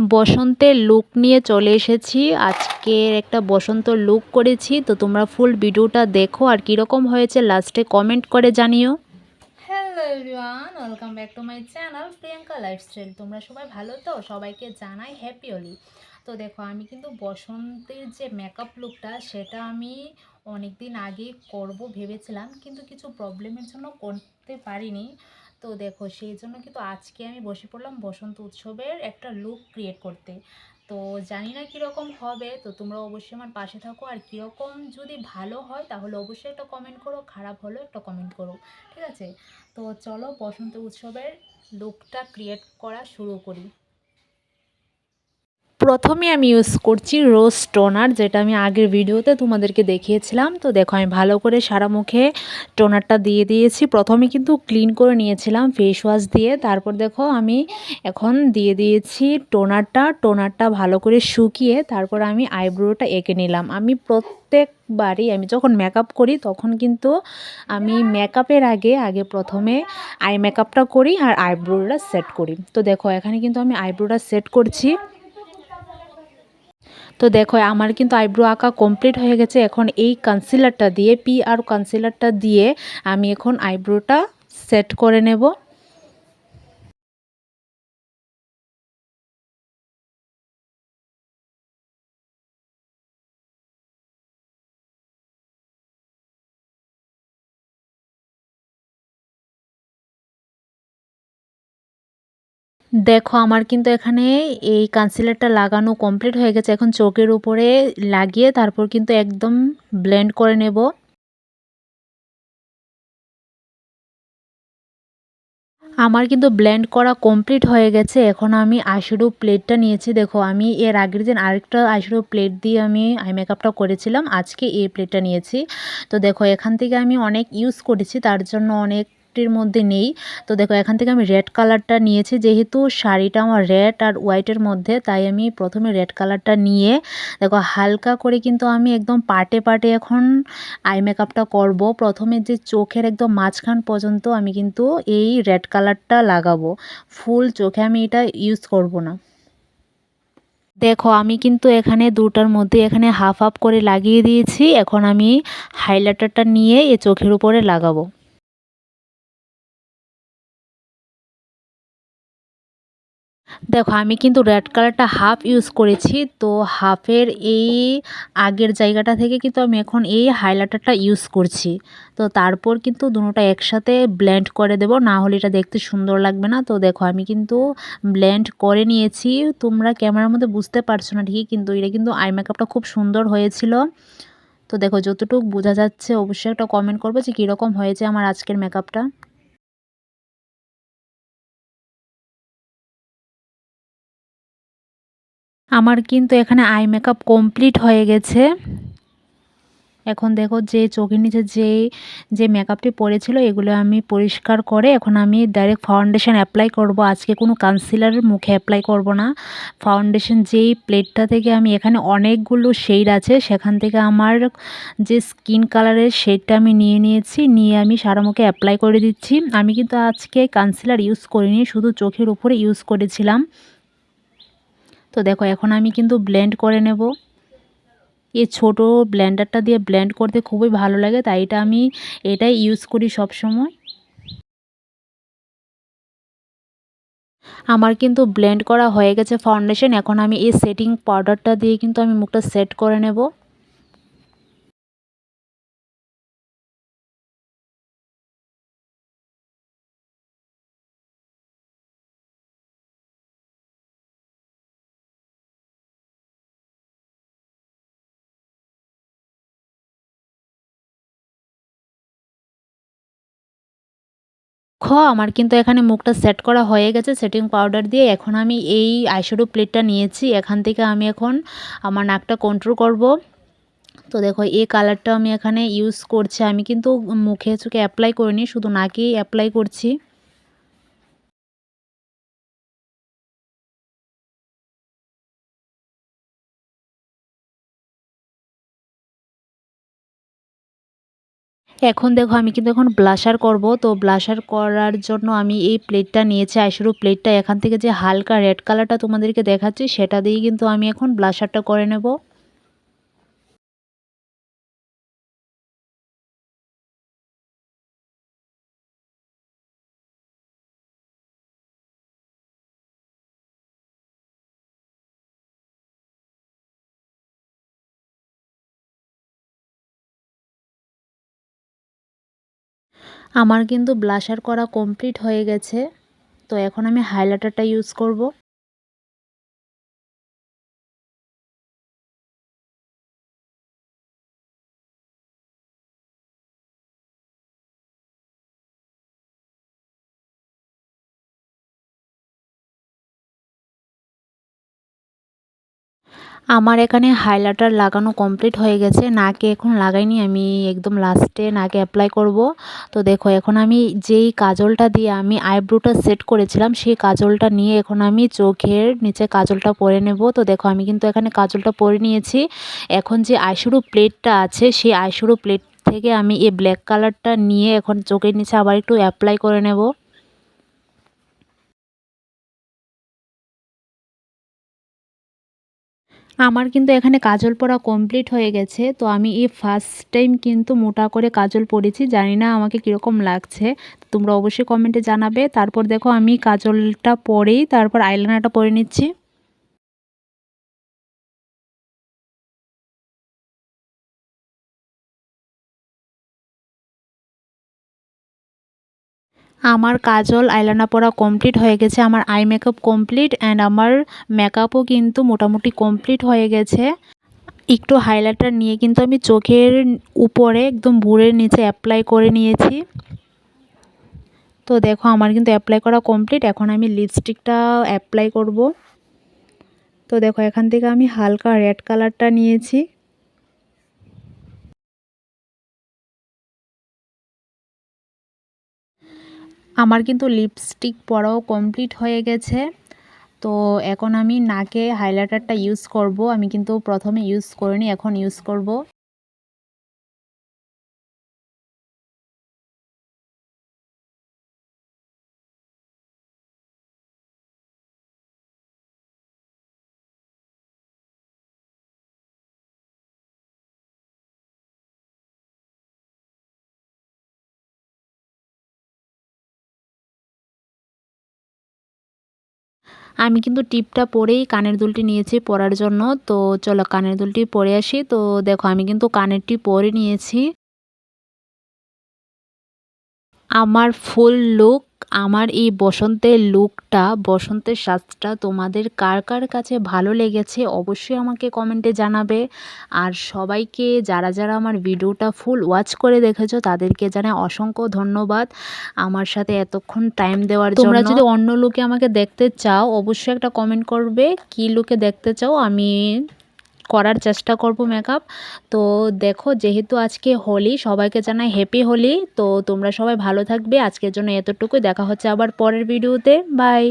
বসন্তের লুক নিয়ে চলে এসেছি। আজকের একটা বসন্ত লুক করেছি। তো তোমরা ফুল ভিডিওটা দেখো। আর কীরকম হয়েছে লাস্টে কমেন্ট করে জানিও। Hello everyone welcome back to my channel Priyanka lifestyle তোমরা সবাই ভালো তো? সবাইকে জানাই হ্যাপি হোলি তো দেখো, আমি কিন্তু বসন্তের যে মেকআপ লুকটা সেটা আমি অনেক দিন আগে করব ভেবেছিলাম। কিন্তু কিছু প্রবলেমের জন্য করতে পারিনি। তো দেখো সেই জন্য কিন্তু আজকে আমি বসে পড়লাম বসন্ত উৎসবের একটা লুক ক্রিয়েট করতে। তো জানি না কীরকম হবে, তো তোমরা অবশ্যই আমার পাশে থাকো। আর কীরকম যদি ভালো হয়, তাহলে অবশ্যই একটা কমেন্ট করো, খারাপ হলেও একটা কমেন্ট করো, ঠিক আছে? তো চলো বসন্ত উৎসবের লুকটা ক্রিয়েট করা শুরু করি। প্রথমে আমি ইউজ করছি রোজ টোনার যেটা আমি আগের ভিডিওতে তোমাদেরকে দেখিয়েছিলাম। তো দেখো, আমি ভালো করে সারা মুখে টোনারটা দিয়ে দিয়েছি। প্রথমে কিন্তু ক্লিন করে নিয়েছিলাম ফেস ওয়াশ দিয়ে। তারপর দেখো, আমি এখন দিয়ে দিয়েছি টোনারটা টোনারটা ভালো করে শুকিয়ে তারপর আমি আইব্রোটা এঁকে নিলাম। আমি প্রত্যেকবারই, আমি যখন মেকআপ করি, তখন কিন্তু আমি মেকআপের আগে আগে প্রথমে আই মেকআপটা করি আর আইব্রোটা সেট করি। তো দেখো, এখানে কিন্তু আমি আইব্রোটা সেট করছি। তো দেখো, আমার কিন্তু আইব্রো আঁকা কমপ্লিট হয়ে গেছে। এখন এই কনসিলারটা দিয়ে পি আর কনসিলারটা দিয়ে আমি এখন আইব্রোটা সেট করে নেব। দেখো, আমার কিন্তু এখানে এই কনসিলারটা লাগানো কমপ্লিট হয়ে গেছে। এখন চোখের উপরে লাগিয়ে তারপর কিন্তু একদম ব্লেন্ড করে নেব। আমার কিন্তু ব্লেন্ড করা কমপ্লিট হয়ে গেছে। এখন আমি আইশ্যাডো প্লেটটা নিয়েছি। দেখো, আমি এর আগের দিন আরেকটা আইশ্যাডো প্লেট দিয়ে আমি আই মেকআপটা করেছিলাম। আজকে এই প্লেটটা নিয়েছি। তো দেখো, এখান থেকে আমি অনেক ইউজ করেছি। তার জন্য অনেক টির মধ্যে নেই। তো দেখো, এখান থেকে আমি রেড কালারটা নিয়েছি। যেহেতু শাড়িটা আমার রেড আর হোয়াইটের মধ্যে, তাই আমি প্রথমে রেড কালারটা নিয়ে, দেখো, হালকা করে কিন্তু আমি একদম পাটে পাটে এখন আই মেকআপটা করব। প্রথমে যে চোখের একদম মাঝখান পর্যন্ত আমি কিন্তু এই রেড কালারটা লাগাবো। ফুল চোখে আমি এটা ইউজ করব না। দেখো, আমি কিন্তু এখানে দুটার মধ্যে এখানে হাফ হাফ করে লাগিয়ে দিয়েছি। এখন আমি হাইলাইটারটা নিয়ে এ চোখের উপরে লাগাবো। দেখো, আমি কিন্তু রেড কালারটা হাফ ইউজ করেছি, তো হাফের এই আগের জায়গাটা থেকে কিন্তু আমি এখন এই হাইলাইটারটা ইউজ করছি। তো তারপর কিন্তু দুটোটা একসাথে ব্লেন্ড করে দেব, না হলে এটা দেখতে সুন্দর লাগবে না। তো দেখো, আমি কিন্তু ব্লেন্ড করে নিয়েছি, তোমরা ক্যামেরার মধ্যে বুঝতে পারছ না ঠিকই, কিন্তু এটা কিন্তু আই মেকআপটা খুব সুন্দর হয়েছিল। তো দেখো, যতটুকু বোঝা যাচ্ছে, অবশ্যই একটা কমেন্ট করব যে কীরকম হয়েছে আমার আজকের মেকআপটা আমার কিন্তু এখানে আই মেকআপ কমপ্লিট হয়ে গেছে। এখন দেখো যে চোখের নিচে যে যে মেকআপটি পরেছিল এগুলো আমি পরিষ্কার করে এখন আমি ডাইরেক্ট ফাউন্ডেশন অ্যাপ্লাই করব। আজকে কোনো কনসিলার মুখে অ্যাপ্লাই করব না। ফাউন্ডেশন যেই প্লেটটা থেকে আমি এখানে অনেকগুলো শেড আছে, সেখান থেকে আমার যে স্কিন কালারের শেডটা আমি নিয়ে নিয়েছি, নিয়ে আমি সারা মুখে অ্যাপ্লাই করে দিচ্ছি। আমি কিন্তু আজকে কনসিলার ইউজ করিনি, শুধু চোখের উপরে ইউজ করেছিলাম। তো দেখো, এখন আমি কিন্তু ব্লেন্ড করে নেব। এই ছোট ব্লেন্ডারটা দিয়ে ব্লেন্ড করতে খুবই ভালো লাগে, তাই এটা আমি এটাই ইউজ করি সব সময় আমার কিন্তু ব্লেন্ড করা হয়ে গেছে ফাউন্ডেশন এখন আমি এই সেটিং পাউডারটা দিয়ে কিন্তু আমি মুখটা সেট করে নেব। দেখো আমার কিন্তু এখানে মুখটা সেট করা হয়ে গেছে সেটিং পাউডার দিয়ে। এখন আমি এই আইশ্যাডো প্লেটটা নিয়েছি, এখান থেকে আমি এখন আমার নাকটা কন্ট্রোল করব। তো দেখো, এই কালারটা আমি এখানে ইউজ করছি। আমি কিন্তু মুখে চোখে অ্যাপ্লাই করিনি, শুধু নাকেই অ্যাপ্লাই করছি। এখন দেখো, আমি কিন্তু এখন ব্লাশার করব। তো ব্লাশার করার জন্য আমি এই প্লেটটা নিয়েছি, আইশুরু প্লেটটা এখান থেকে যে হালকা রেড কালারটা তোমাদেরকে দেখাচ্ছি, সেটা দিয়েই কিন্তু আমি এখন ব্লাশারটা করে নেব। আমার কিন্তু ব্লাশার করা কমপ্লিট হয়ে গেছে। তো এখন আমি হাইলাইটারটা ইউজ করব। আমার এখানে হাইলাইটার লাগানো কমপ্লিট হয়ে গেছে। নাকে এখন লাগাইনি, আমি একদম লাস্টে নাকে অ্যাপ্লাই করব। তো দেখো, এখন আমি যেই কাজলটা দিয়ে আমি আইব্রোটা সেট করেছিলাম, সেই কাজলটা নিয়ে এখন আমি চোখের নিচে কাজলটা পরে নেব। তো দেখো, আমি কিন্তু এখানে কাজলটা পরে নিয়েছি। এখন যে আইশুরু প্লেটটা আছে, সেই আইশুরু প্লেট থেকে আমি এই ব্ল্যাক কালারটা নিয়ে এখন চোখের নিচে আবার একটু অ্যাপ্লাই করে নেব। আমার কিন্তু এখানে কাজল পরা কমপ্লিট হয়ে গেছে, তো আমি এই ফার্স্ট টাইম কিন্তু মোটা করে কাজল পরেছি জানি না আমাকে কীরকম লাগছে তোমরা অবশ্যই কমেন্টে জানাবে। তারপর দেখো আমি কাজলটা পরেই তারপর আইলাইনারটা পরে নিচ্ছি। আমার কাজল আইলাইনার পরা কমপ্লিট হয়ে গেছে, আমার আই মেকআপ কমপ্লিট অ্যান্ড আমার মেকআপও কিন্তু মোটামুটি কমপ্লিট হয়ে গেছে। একটু হাইলাইটার নিয়ে কিন্তু আমি চোখের উপরে একদম ভুরের নিচে অ্যাপ্লাই করে নিয়েছি। তো দেখো, আমার কিন্তু অ্যাপ্লাই করা কমপ্লিট এখন আমি লিপস্টিকটা অ্যাপ্লাই করব। তো দেখো, এখান থেকে আমি হালকা রেড কালারটা নিয়েছি। আমার কিন্তু লিপস্টিক পরাও কমপ্লিট হয়ে গেছে। তো এখন আমি নাকে হাইলাইটারটা ইউজ করব। আমি কিন্তু প্রথমে ইউজ করিনি, এখন ইউজ করব। আমি কিন্তু টিপটা পরেই কানের দুলটি নিয়েছি পরার জন্য। তো চলো কানের দুলটি পরে আসি। তো দেখো, আমি কিন্তু কানেরটি পরে নিয়েছি। আমার ফুল লুক আমার এই বসন্তের লুকটা বসন্তের সাজটা তোমাদের কার কার কাছে ভালো লেগেছে অবশ্যই আমাকে কমেন্টে জানাবে। আর সবাইকে যারা যারা আমার ভিডিওটা ফুল ওয়াচ করে দেখেছ তাদেরকে জানাই অসংখ্য ধন্যবাদ আমার সাথে এতক্ষণ টাইম দেওয়ার জন্য। তোমরা যদি অন্য লুকে আমাকে দেখতে চাও অবশ্যই একটা কমেন্ট করবে কি লুকে দেখতে চাও আমি করার চেষ্টা করব মেকআপ তো দেখো, যেহেতু আজকে হোলি, সবাইকে জানাই হ্যাপি হোলি। তো তোমরা সবাই ভালো থাকবে। আজকের জন্য এতটুকুই। দেখা হচ্ছে আবার পরের ভিডিওতে বাই